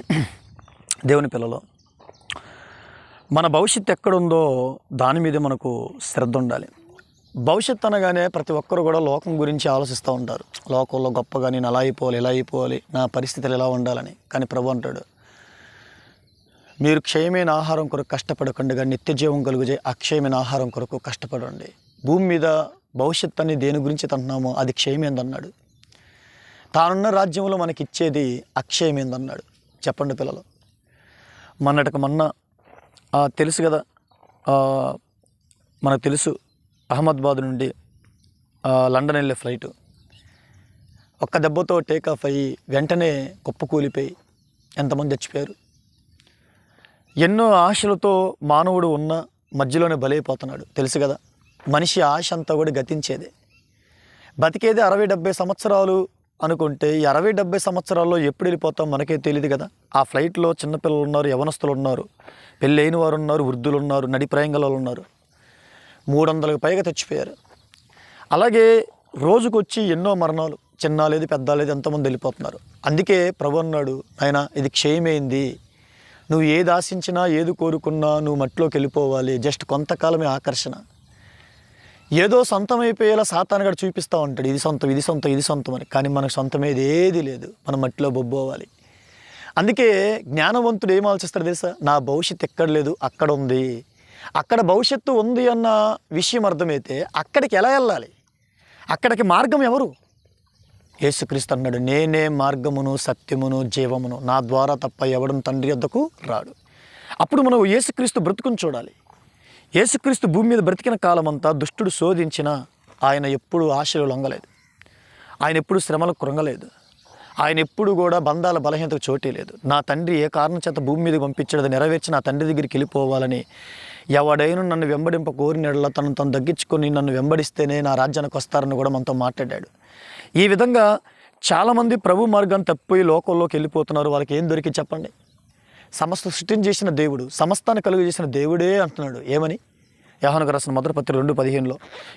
దేవుని పిల్లలు మన భవిష్యత్తు ఎక్కడుందో దాని మీద మనకు శ్రద్ధ ఉండాలి. భవిష్యత్తు అనగానే ప్రతి ఒక్కరు కూడా లోకం గురించి ఆలోచిస్తూ ఉంటారు. లోకంలో గొప్పగా నేను అలా అయిపోవాలి ఇలా అయిపోవాలి నా పరిస్థితులు ఎలా ఉండాలని. కానీ ప్రభు అంటాడు మీరు క్షయమైన ఆహారం కొరకు కష్టపడకండి కానీ నిత్య జీవం కలుగుజే అక్షయమైన ఆహారం కొరకు కష్టపడండి. భూమి మీద భవిష్యత్తు అని దేని గురించి తంటున్నామో అది క్షయమేందన్నాడు. తానున్న రాజ్యంలో మనకి ఇచ్చేది అక్షయమేందన్నాడు. చెప్పండి పిల్లలు. మొన్నటికి మొన్న తెలుసు కదా మనకు తెలుసు అహ్మదాబాద్ నుండి లండన్ వెళ్ళే ఫ్లైట్. ఒక్క దెబ్బతో టేక్ ఆఫ్ అయ్యి వెంటనే కుప్పకూలిపోయి ఎంతమంది చచ్చిపోయారు? ఎన్నో ఆశలతో మానవుడు ఉన్న మధ్యలోనే బలైపోతున్నాడు. తెలుసు కదా మనిషి ఆశ అంతా కూడా గతించేదే. బతికేది అరవై డెబ్బై సంవత్సరాలు అనుకుంటే అరవై డెబ్బై సంవత్సరాల్లో ఎప్పుడు వెళ్ళిపోతాం మనకే తెలియదు కదా. ఆ ఫ్లైట్లో చిన్నపిల్లలు ఉన్నారు యవనస్తులు ఉన్నారు పెళ్ళైన వారు ఉన్నారు వృద్ధులు ఉన్నారు నడి ప్రయంగలు ఉన్నారు. మూడు వందలకు పైగా తెచ్చిపోయారు. అలాగే రోజుకొచ్చి ఎన్నో మరణాలు చిన్న లేదు పెద్ద లేదు ఎంతమంది వెళ్ళిపోతున్నారు. అందుకే ప్రభు అన్నాడు ఆయన ఇది క్షయమైంది. నువ్వు ఏది ఆశించినా ఏది కోరుకున్నా నువ్వు మట్టిలోకి వెళ్ళిపోవాలి. జస్ట్ కొంతకాలమే ఆకర్షణ. ఏదో సొంతం అయిపోయేలా సాతానుగాడు చూపిస్తూ ఉంటాడు. ఇది సొంతం ఇది సొంతం ఇది సొంతం అని. కానీ మనకు సొంతమేది ఏది లేదు. మనం మట్టిలో బొబ్బోవాలి అందుకే జ్ఞానవంతుడు ఏం ఆలోచిస్తాడు తెలుసా? నా భవిష్యత్తు ఎక్కడ లేదు అక్కడ ఉంది. అక్కడ భవిష్యత్తు ఉంది అన్న విషయం అర్థమైతే అక్కడికి ఎలా వెళ్ళాలి? అక్కడికి మార్గం ఎవరు? యేసుక్రీస్తు అన్నాడు నేనే మార్గమును సత్యమును జీవమును. నా ద్వారా తప్ప ఎవడం తండ్రి వద్దకు రాడు. అప్పుడు మనం యేసుక్రీస్తు బ్రతుకుని చూడాలి. యేసుక్రీస్తు భూమి మీద బ్రతికిన కాలమంతా దుష్టుడు శోధించినా ఆయన ఎప్పుడూ ఆశలు లొంగలేదు. ఆయన ఎప్పుడు శ్రమలకు కృంగలేదు. ఆయన ఎప్పుడు కూడా బంధాల బలహీనతకు చోటే లేదు. నా తండ్రి ఏ కారణం చేత భూమి మీద పంపించాడు నెరవేర్చి నా తండ్రి దగ్గరికి వెళ్ళిపోవాలని ఎవడైనా నన్ను వెంబడింప కోరినడలా తను తను తగ్గించుకొని నన్ను వెంబడిస్తేనే నా రాజ్యానికి వస్తారని కూడా మనతో మాట్లాడాడు. ఈ విధంగా చాలామంది ప్రభు మార్గాన్ని తప్పిపోయి లోకంలోకి వెళ్ళిపోతున్నారు. వాళ్ళకి ఏం దొరికి చెప్పండి? సమస్త సృష్టిని చేసిన దేవుడు సమస్తాన్ని కలుగు చేసిన దేవుడే అంటున్నాడు. ఏమని? యహానకు రాసిన మొదటి పత్రిక రెండు పదిహేనులో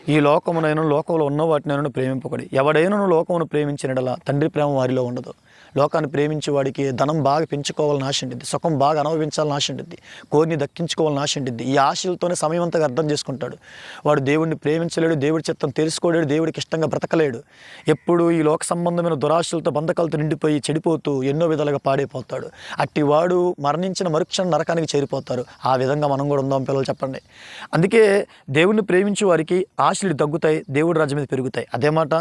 ఈ లోకమునైన లోకంలో ఉన్న వాటినైనా ప్రేమింపకూడదు ఎవడైనను లోకమును ప్రేమించినడలా తండ్రి ప్రేమ వారిలో ఉండదు. లోకాన్ని ప్రేమించే వాడికి ధనం బాగా పెంచుకోవాలని ఆశ ఉంటుంది సుఖం బాగా అనుభవించాలని ఆశ ఉంటుంది కోరిని దక్కించుకోవాలని ఆశ ఉంటుంది ఈ ఆశలతోనే సమయం అంతగా అర్థం చేసుకుంటాడు. వాడు దేవుడిని ప్రేమించలేడు దేవుడి చిత్తం తెలుసుకోలేడు దేవుడికి ఇష్టంగా బ్రతకలేడు. ఎప్పుడు ఈ లోక సంబంధమైన దురాశలతో బంధకాలతో నిండిపోయి చెడిపోతూ ఎన్నో విధాలుగా పాడైపోతాడు. అట్టి వాడు మరణించిన మరుక్షణ నరకానికి చేరిపోతారు. ఆ విధంగా మనం కూడా ఉందాం పిల్లలు చెప్పండి. అందుకే దేవుణ్ణి ప్రేమించే వారికి ఆశలు తగ్గుతాయి దేవుడి రాజ్యం మీద పెరుగుతాయి. అదే మాట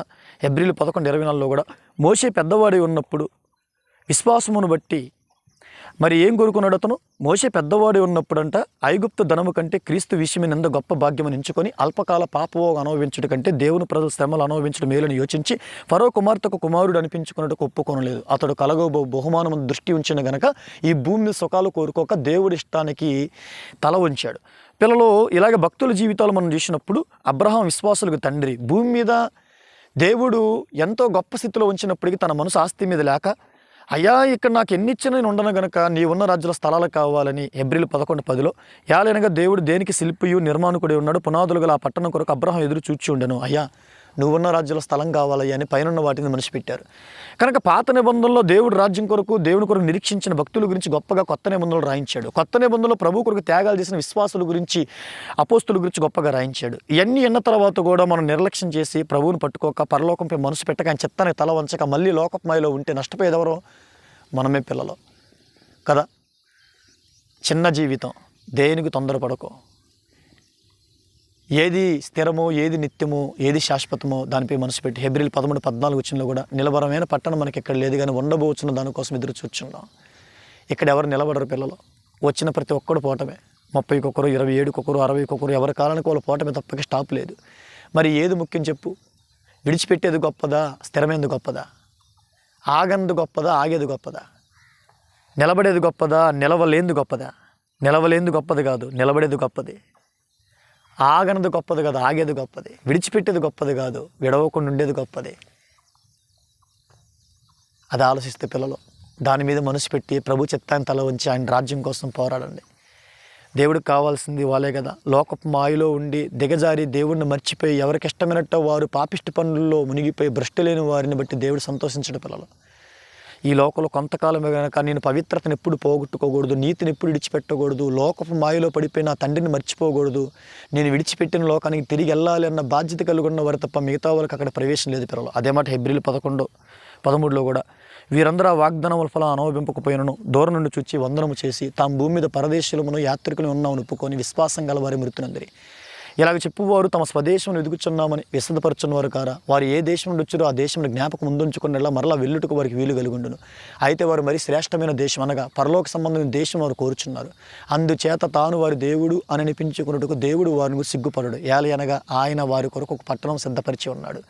ఎబ్రిల్ పదకొండు ఇరవై నాలుగులో కూడా మోసే పెద్దవాడి ఉన్నప్పుడు విశ్వాసమును బట్టి మరి ఏం కోరుకున్నాడు అతను? మోసే పెద్దవాడి ఉన్నప్పుడంట ఐగుప్తు ధనము కంటే క్రీస్తు విషయమైన ఎంత గొప్ప భాగ్యమని ఎంచుకొని అల్పకాల పాపభోగం అనుభవించడం కంటే దేవుని ప్రజల శ్రమలు అనుభవించడం మేలని యోచించి ఫరో కుమార్తెకు కుమారుడు అనిపించుకున్నట్టు ఒప్పుకోనలేదు. అతడు కలగబో బహుమానం దృష్టి ఉంచిన గనక ఈ భూమి సుఖాలు కోరుకోక దేవుడి ఇష్టానికి తల ఉంచాడు పిల్లలు ఇలాగ భక్తుల జీవితాలు మనం చూసినప్పుడు అబ్రహాం విశ్వాసులకు తండ్రి భూమి మీద దేవుడు ఎంతో గొప్ప స్థితిలో ఉంచినప్పటికీ తన మనసు ఆస్తి మీద లేక అయ్యా ఇక్కడ నాకు ఎన్ని ఇచ్చినా నేను ఉండను గనక నీ ఉన్న రాజ్యాల స్థలాలు కావాలని ఏప్రిల్ పదకొండు పదిలో యాలైనగా దేవుడు దేనికి శిల్పియు నిర్మాణకుడే ఉన్నాడు పునాదులు గల ఆ పట్టణం కొరకు అబ్రహం ఎదురు చూచి ఉండను. అయ్యా నువ్వున్న రాజ్యాల స్థలం కావాలయ్యా అని పైన వాటిని మనిషి పెట్టారు కనుక పాత నిబంధనలో దేవుడు రాజ్యం కొరకు దేవుని కొరకు నిరీక్షించిన భక్తుల గురించి గొప్పగా కొత్త నిబంధనలు రాయించాడు. కొత్త నిబంధనలో ప్రభు కొరకు త్యాగాలు చేసిన విశ్వాసుల గురించి అపోస్తుల గురించి గొప్పగా రాయించాడు. ఇవన్నీ ఎన్న తర్వాత కూడా మనం నిర్లక్ష్యం చేసి ప్రభువుని పట్టుకోక పరలోకంపై మనసు పెట్టక ఆయన చెత్తని తల వంచక మళ్ళీ లోకమాయలో ఉంటే నష్టపోయేదెవరో? మనమే పిల్లలు. కదా? చిన్న జీవితం. దేనికి తొందరపడకో? ఏది స్థిరమో ఏది నిత్యమో ఏది శాశ్వతమో దానిపై మనసు పెట్టి హెబ్రిల్ పదమూడు పద్నాలుగు వచ్చినలో కూడా నిలబరమైన పట్టణం మనకి ఇక్కడ లేదు కానీ ఉండబోచున్న దానికోసం ఎదురు చూచున్నాం ఇక్కడ ఎవరు నిలబడరు పిల్లలు? వచ్చిన ప్రతి ఒక్కడు పోవటమే ముప్పైకి ఒకరు ఇరవై ఏడుకి ఒకరు అరవైకి ఒకరు ఎవరి కాలానికి వాళ్ళు పోవటమే తప్పక స్టాప్ లేదు. మరి ఏది ముఖ్యం చెప్పు? విడిచిపెట్టేది గొప్పదా? స్థిరమైనది గొప్పదా? ఆగంది గొప్పదా? ఆగేది గొప్పదా? నిలబడేది గొప్పదా? నిలవలేంది గొప్పదా? నిలవలేంది గొప్పది కాదు నిలబడేది గొప్పది. ఆగనది గొప్పది కాదు ఆగేది గొప్పది. విడిచిపెట్టేది గొప్పది కాదు విడవకుండా ఉండేది గొప్పది. అది ఆలోచిస్తే పిల్లలు దాని మీద మనసు పెట్టి ప్రభు చిత్తాన్ని తల ఉంచి ఆయన రాజ్యం కోసం పోరాడండి. దేవుడికి కావాల్సింది వాళ్ళే కదా. లోకపు మాయలో ఉండి దిగజారి దేవుడిని మర్చిపోయి ఎవరికిష్టమైనట్టు వారు పాపిష్టి పనుల్లో మునిగిపోయి భ్రష్టు లేని వారిని బట్టి దేవుడు సంతోషించడు పిల్లలు. ఈ లోకంలో కొంతకాలమే కనుక నేను పవిత్రతను ఎప్పుడు పోగొట్టుకోకూడదు నీతిని ఎప్పుడు విడిచిపెట్టకూడదు లోకపు మాయలో పడిపోయి నా తండ్రిని మర్చిపోకూడదు నేను విడిచిపెట్టిన లోకానికి తిరిగి వెళ్ళాలి అన్న బాధ్యత కలిగి ఉన్న వారు తప్ప మిగతా వాళ్ళకి అక్కడ ప్రవేశం లేదు పిల్లలు. అదే మాట హెబ్రిల్ పదకొండు పదమూడులో కూడా వీరందరూ ఆ వాగ్దానముల ఫలం అనుభవింపకపోయినను దూరం నుండి చూచి వందనము చేసి తాము భూమి మీద పరదేశులమును యాత్రికులు ఉన్నామని ఒప్పుకొని విశ్వాసం గల వారి మృతునందరి ఇలాగ చెప్పువారు తమ స్వదేశం ఎదుగుచున్నామని విశదపరచున్నవారు కారా? వారు ఏ దేశం నుండి వచ్చారో ఆ దేశంలో జ్ఞాపకం ముందుంచుకునేలా మరలా వెళ్ళుటకు వారికి వీలు కలుగుండును అయితే వారు మరి శ్రేష్టమైన దేశం అనగా పరలోక సంబంధమైన దేశం వారు కోరుచున్నారు. అందుచేత తాను వారి దేవుడు అని అనిపించుకున్నట్టుకు దేవుడు వారిని సిగ్గుపడడు. ఏలి అనగా ఆయన వారి కొరకు ఒక పట్టణం సిద్ధపరిచి ఉన్నాడు.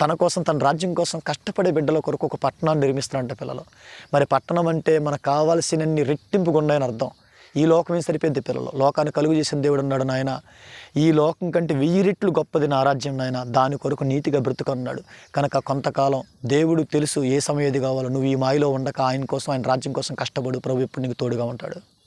తన కోసం తన రాజ్యం కోసం కష్టపడే బిడ్డల కొరకు ఒక పట్టణాన్ని నిర్మిస్తున్నారంట పిల్లలు. మరి పట్టణం అంటే మనకు కావాల్సినన్ని రెట్టింపుగా ఉన్నాయని అర్థం. ఈ లోకమే సరిపోద్ది పిల్లలు. లోకాన్ని కలుగు చేసిన దేవుడు అన్నాడు నాయన. ఈ లోకం కంటే వెయ్యి రెట్లు గొప్పది నా రాజ్యం నాయన. దాని కొరకు నీతిగా బ్రతుకన్నాడు. కనుక కొంతకాలం దేవుడు తెలుసు ఏ సమయం ఏది కావాలో. నువ్వు ఈ మాయలో ఉండక ఆయన కోసం ఆయన రాజ్యం కోసం కష్టపడు. ప్రభు ఎప్పుడు నీకు తోడుగా ఉంటాడు.